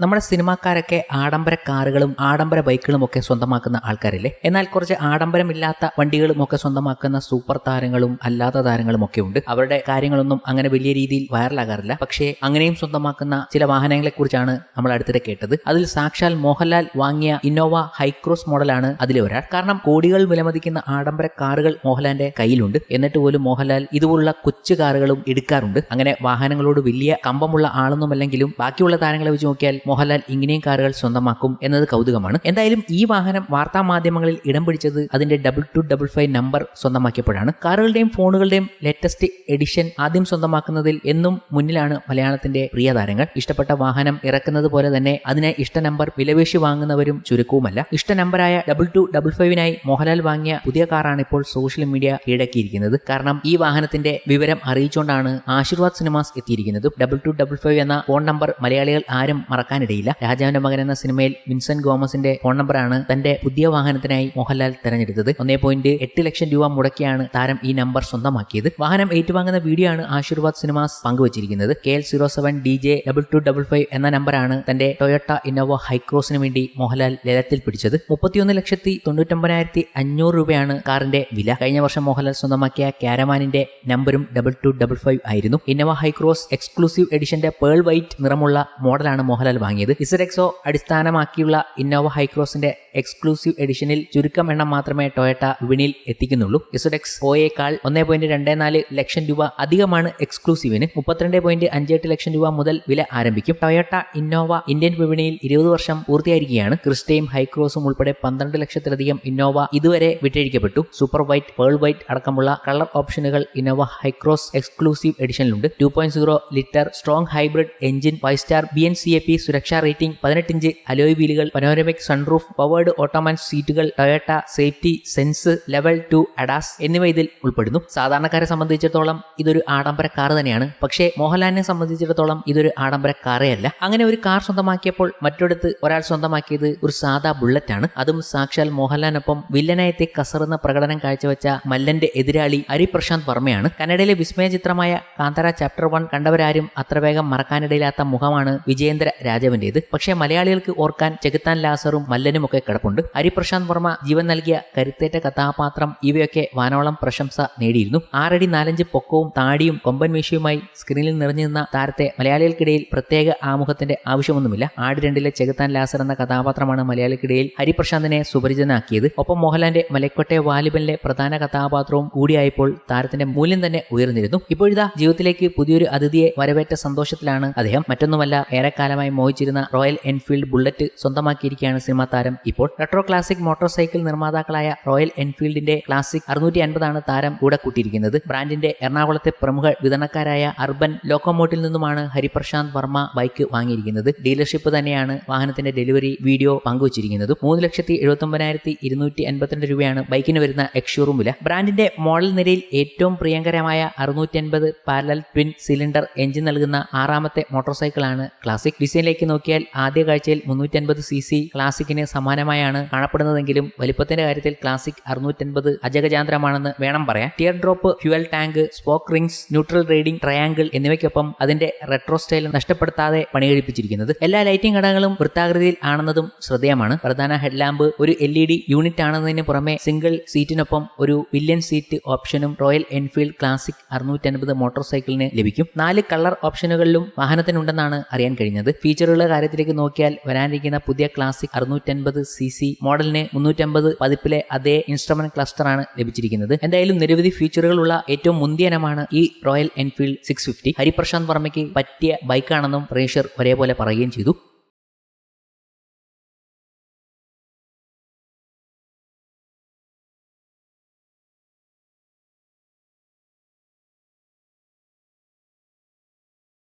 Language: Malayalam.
നമ്മുടെ സിനിമാക്കാരൊക്കെ ആഡംബര കാറുകളും ആഡംബര ബൈക്കുകളും ഒക്കെ സ്വന്തമാക്കുന്ന ആൾക്കാരില്ലേ? എന്നാൽ കുറച്ച് ആഡംബരമില്ലാത്ത വണ്ടികളും ഒക്കെ സ്വന്തമാക്കുന്ന സൂപ്പർ താരങ്ങളും അല്ലാത്ത താരങ്ങളും ഒക്കെ ഉണ്ട്. അവരുടെ കാര്യങ്ങളൊന്നും അങ്ങനെ വലിയ രീതിയിൽ വൈറലാകാറില്ല. പക്ഷേ അങ്ങനെയും സ്വന്തമാക്കുന്ന ചില വാഹനങ്ങളെ കുറിച്ചാണ് നമ്മൾ അടുത്തിടെ കേട്ടത്. അതിൽ സാക്ഷാൽ മോഹൻലാൽ വാങ്ങിയ ഇന്നോവ ഹൈക്രോസ് മോഡലാണ് അതിലെ ഒരാൾ. കാരണം കോടികൾ വിലമതിക്കുന്ന ആഡംബര കാറുകൾ മോഹൻലാലിന്റെ കയ്യിലുണ്ട്. എന്നിട്ട് പോലും മോഹൻലാൽ ഇതുപോലുള്ള കൊച്ചു കാറുകളും എടുക്കാറുണ്ട്. അങ്ങനെ വാഹനങ്ങളോട് വലിയ കമ്പമുള്ള ആളൊന്നുമല്ലെങ്കിലും ബാക്കിയുള്ള താരങ്ങളെ വെച്ച് നോക്കിയാൽ മോഹൻലാൽ ഇങ്ങനെയും കാറുകൾ സ്വന്തമാക്കും എന്നത് കൗതുകമാണ്. എന്തായാലും ഈ വാഹനം വാർത്താ മാധ്യമങ്ങളിൽ ഇടം പിടിച്ചത് അതിന്റെ double two double five number സ്വന്തമാക്കിയപ്പോഴാണ്. കാറുകളുടെയും ഫോണുകളുടെയും ലേറ്റസ്റ്റ് എഡിഷൻ ആദ്യം സ്വന്തമാക്കുന്നതിൽ എന്നും മുന്നിലാണ് മലയാളത്തിന്റെ പ്രിയ താരങ്ങൾ ഇഷ്ടപ്പെട്ട വാഹനം ഇറക്കുന്നത് പോലെ തന്നെ അതിനെ ഇഷ്ട നമ്പർ വിലവേശി വാങ്ങുന്നവരും ചുരുക്കവുമല്ല. ഇഷ്ട നമ്പറായ ഡബിൾ ടു ഡബിൾ ഫൈവിനായി മോഹൻലാൽ വാങ്ങിയ പുതിയ കാറാണ് ഇപ്പോൾ സോഷ്യൽ മീഡിയ കീഴടക്കിയിരിക്കുന്നത്. കാരണം ഈ വാഹനത്തിന്റെ വിവരം അറിയിച്ചുകൊണ്ടാണ് ആശീർവാദ് സിനിമാസ് എത്തിയിരിക്കുന്നത്. ഡബിൾ ടു ഡബിൾ ഫൈവ് എന്ന ഫോൺ നമ്പർ മലയാളികൾ ആരും മറക്കാനിടയില്ല രാജാവിന്റെ മകൻ എന്ന സിനിമയിൽ വിൻസെന്റ് ഗോമസിന്റെ ഫോൺ നമ്പറാണ് തന്റെ പുതിയ വാഹനത്തിനായി മോഹൻലാൽ തെരഞ്ഞെടുത്തത്. ഒന്നേ പോയിന്റ് എട്ട് ലക്ഷം രൂപ മുടക്കിയാണ് താരം ഈ നമ്പർ സ്വന്തമാക്കിയത്. വാഹനം ഏറ്റുവാങ്ങുന്ന വീഡിയോ ആണ് ആശീർവാദ് സിനിമാസ് പങ്കുവച്ചിരിക്കുന്നത്. K L zero seven D J double two double five എന്ന നമ്പറാണ് തന്റെ ടൊയോട്ട ഇന്നോവ ഹൈക്രോസിന് വേണ്ടി മോഹൻലാൽ ലേലത്തിൽ പിടിച്ചത്. മുപ്പത്തിയൊന്ന് ലക്ഷത്തി തൊണ്ണൂറ്റൊമ്പതിനായിരത്തി അഞ്ഞൂറ് രൂപയാണ് കാറിന്റെ വില. കഴിഞ്ഞ വർഷം മോഹൻലാൽ സ്വന്തമാക്കിയ കാരമാനിന്റെ നമ്പറും ഡബിൾ ടു ഡബിൾ ഫൈവ് ആയിരുന്നു. ഇന്നോവ ഹൈക്രോസ് എക്സ്ക്ലൂസീവ് എഡിഷന്റെ പേൾ വൈറ്റ് നിറമുള്ള മോഡലാണ് മോഹൻലാൽ വാങ്ങിയത്. ഇസറെക്സോ അടിസ്ഥാനമാക്കിയുള്ള ഇന്നോവ ഹൈക്രോസിന്റെ എക്സ്ക്ലൂസീവ് എഡിഷനിൽ ചുരുക്കം എണ്ണം മാത്രമേ ടൊയറ്റ വിപണിയിൽ എത്തിക്കുന്നുള്ളൂ. എസുഡെക്സ് ഓയേക്കാൾ ഒന്നേ പോയിന്റ് രണ്ട് നാല് ലക്ഷം രൂപ അധികമാണ് എക്സ്ക്ലൂസീവിന്. മുപ്പത്തിരണ്ട് പോയിന്റ് അഞ്ചെട്ട് ലക്ഷം രൂപ മുതൽ വില ആരംഭിക്കും. ടൊയോട്ട ഇന്നോവ ഇന്ത്യൻ വിപണിയിൽ ഇരുപത് വർഷം പൂർത്തിയായിരിക്കുകയാണ്. ക്രിസ്റ്റയും ഹൈക്രോസും ഉൾപ്പെടെ പന്ത്രണ്ട് ലക്ഷത്തിലധികം ഇന്നോവ ഇതുവരെ വിറ്റഴിക്കപ്പെട്ടു. സൂപ്പർ വൈറ്റ് പേൾ വൈറ്റ് അടക്കമുള്ള കളർ ഓപ്ഷനുകൾ Innova Hycross exclusive എഡിഷനിലുണ്ട്. Two point zero litre strong hybrid engine five star B N C A P സുരക്ഷാ റേറ്റിംഗ് പതിനെട്ടിഞ്ച് അലോയ് വീലുകൾ പനോരമിക് സൺറൂഫ് പവേർഡ് ഓട്ടോമാൻ സീറ്റുകൾ Toyota safety sense level two ADAS എന്നിവ ഇതിൽ ഉൾപ്പെടുന്നു. സാധാരണക്കാരെ സംബന്ധിച്ചിടത്തോളം ഇതൊരു ആഡംബര കാർ തന്നെയാണ്. പക്ഷേ മോഹൻലാലിനെ സംബന്ധിച്ചിടത്തോളം ഇതൊരു ആഡംബര കാറേ അല്ല. അങ്ങനെ ഒരു കാർ സ്വന്തമാക്കിയപ്പോൾ മറ്റൊരിടത്ത് ഒരാൾ സ്വന്തമാക്കിയത് ഒരു സാധാ ബുള്ളറ്റ് ആണ്. അതും സാക്ഷാൽ മോഹൻലാലിനൊപ്പം വില്ലനായത്തെ കസറുന്ന പ്രകടനം കാഴ്ചവെച്ച മല്ലന്റെ എതിരാളി ഹരിപ്രശാന്ത് വർമ്മയാണ്. കന്നഡയിലെ വിസ്മയ ചിത്രമായ കാന്തര ചാപ്റ്റർ വൺ കണ്ടവരാരും അത്ര വേഗം മറക്കാനിടയില്ലാത്ത മുഖമാണ് വിജയേന്ദ്ര രാജവന്റേത്. പക്ഷേ മലയാളികൾക്ക് ഓർക്കാൻ ചെകുത്താൻ ലാസറും മല്ലനും ഒക്കെ കിടപ്പുണ്ട്. ഹരിപ്രശാന്ത് വർമ്മ ജീവൻ നൽകിയ കരുത്തേറ്റ കഥാപാത്രം ഇവയൊക്കെ വാനോളം പ്രശംസ നേടിയിരുന്നു. ആറടി നാലഞ്ച് പൊക്കവും താടിയും കൊമ്പൻ മീശയുമായി സ്ക്രീനിൽ നിറഞ്ഞു നിന്ന താരത്തെ മലയാളികൾക്കിടയിൽ പ്രത്യേക ആമുഖത്തിന്റെ ആവശ്യമൊന്നുമില്ല. ആട് രണ്ടിലെ ചെകുത്താൻ ലാസർ എന്ന കഥാപാത്രമാണ് മലയാളികൾക്കിടയിൽ ഹരിപ്രശാന്തിനെ സുപരിചിതനാക്കിയത്. ഒപ്പം മോഹൻലാലിന്റെ മലക്കോട്ടെ വാലിബലിലെ പ്രധാന കഥാപാത്രവും കൂടിയായപ്പോൾ താരത്തിന്റെ മൂല്യം തന്നെ ഉയർന്നിരുന്നു. ഇപ്പോഴിതാ ജീവിതത്തിലേക്ക് പുതിയൊരു അതിഥിയെ വരവേറ്റ സന്തോഷത്തിലാണ് അദ്ദേഹം. മറ്റൊന്നുമല്ല ഏറെക്കാലമായി മോഹിച്ചിരുന്ന റോയൽ എൻഫീൽഡ് ബുള്ളറ്റ് സ്വന്തമാക്കിയിരിക്കുകയാണ് സിനിമാ താരം ഇപ്പോൾ റെട്രോ ക്ലാസിക് മോട്ടോർ സൈക്കിൾ നിർമ്മാതാക്കളായ റോയൽ എൻഫീൽഡിന്റെ ക്ലാസിക് അറുന്നൂറ്റി അൻപതാണ് താരം കൂടെ കൂട്ടിയിരിക്കുന്നത്. ബ്രാൻഡിന്റെ എറണാകുളത്തെ പ്രമുഖ വിതരണക്കാരായ അർബൻ ലോക്കോമോട്ടിൽ നിന്നുമാണ് ഹരിപ്രശാന്ത് വർമ്മ ബൈക്ക് വാങ്ങിയിരിക്കുന്നത്. ഡീലർഷിപ്പ് തന്നെയാണ് വാഹനത്തിന്റെ ഡെലിവറി വീഡിയോ പങ്കുവച്ചിരിക്കുന്നത്. മൂന്ന് ലക്ഷത്തി എഴുപത്തി ഒമ്പതിനായിരത്തി ഇരുന്നൂറ്റി അൻപത്തിരണ്ട് രൂപയാണ് ബൈക്കിന് വരുന്ന എക്സ്ഷോറൂം വില. ബ്രാൻഡിന്റെ മോഡൽ നിരയിൽ ഏറ്റവും പ്രിയങ്കരമായ അറുന്നൂറ്റി അൻപത് പാരലൽ ട്വിൻ സിലിണ്ടർ എഞ്ചിൻ നൽകുന്ന ആറാമത്തെ മോട്ടോർ സൈക്കിളാണ് ക്ലാസിക് ഡിസൈനിലേക്ക് നോക്കിയാൽ ആദ്യ കാഴ്ചയിൽ മുന്നൂറ്റി അൻപത് സി സി ക്ലാസിക്കിന് സമാനമായാണ് കാണപ്പെടുന്നതെങ്കിലും വലിപ്പത്തിന്റെ കാര്യത്തിൽ ക്ലാസിക് അറുന്നൂറ്റൻപത് അജഗജാന്തരമാണെന്ന് വേണം പറയാൻ. Tear drop fuel tank spoke rings neutral reading triangle എന്നിവയ്ക്കൊപ്പം അതിന്റെ റെട്രോ സ്റ്റൈൽ നഷ്ടപ്പെടുത്താതെ പണികഴിപ്പിച്ചിരിക്കുന്നത്. എല്ലാ ലൈറ്റിംഗ് ഘടകങ്ങളും വൃത്താകൃതിയിൽ ആണെന്നതും ശ്രദ്ധേയമാണ്. പ്രധാന ഹെഡ്ലാമ്പ് ഒരു എൽ ഇ ഡി യൂണിറ്റ് ആണെന്നതിന് പുറമെ സിംഗിൾ സീറ്റിനൊപ്പം ഒരു വില്യൻ സീറ്റ് ഓപ്ഷനും റോയൽ എൻഫീൽഡ് ക്ലാസിക് അറുന്നൂറ്റൻപത് മോട്ടോർ സൈക്കിളിന് ലഭിക്കും. നാല് കളർ ഓപ്ഷനുകളിലും വാഹനത്തിനുണ്ടെന്നാണ് അറിയാൻ കഴിഞ്ഞത്. ഫീച്ചറുകളുടെ കാര്യത്തിലേക്ക് നോക്കിയാൽ വരാനിരിക്കുന്ന പുതിയ ക്ലാസിക് അറുന്നൂറ്റൻപത് സി സി മോഡലിന് മുന്നൂറ്റമ്പത് പതിപ്പിലെ അതേ ഇൻസ്ട്രുമെന്റ് ക്ലസ്റ്ററാണ് ലഭിച്ചിരിക്കുന്നത്. എന്തായാലും നിരവധി ഫീച്ചറുകളുള്ള ഏറ്റവും മുന്തിയനമാണ് ഈ Royal Enfield six fifty Hariprasanth വർമ്മയ്ക്ക് പറ്റിയ ബൈക്കാണെന്നും പ്രേക്ഷർ ഒരേപോലെ പറയുകയും ചെയ്തു.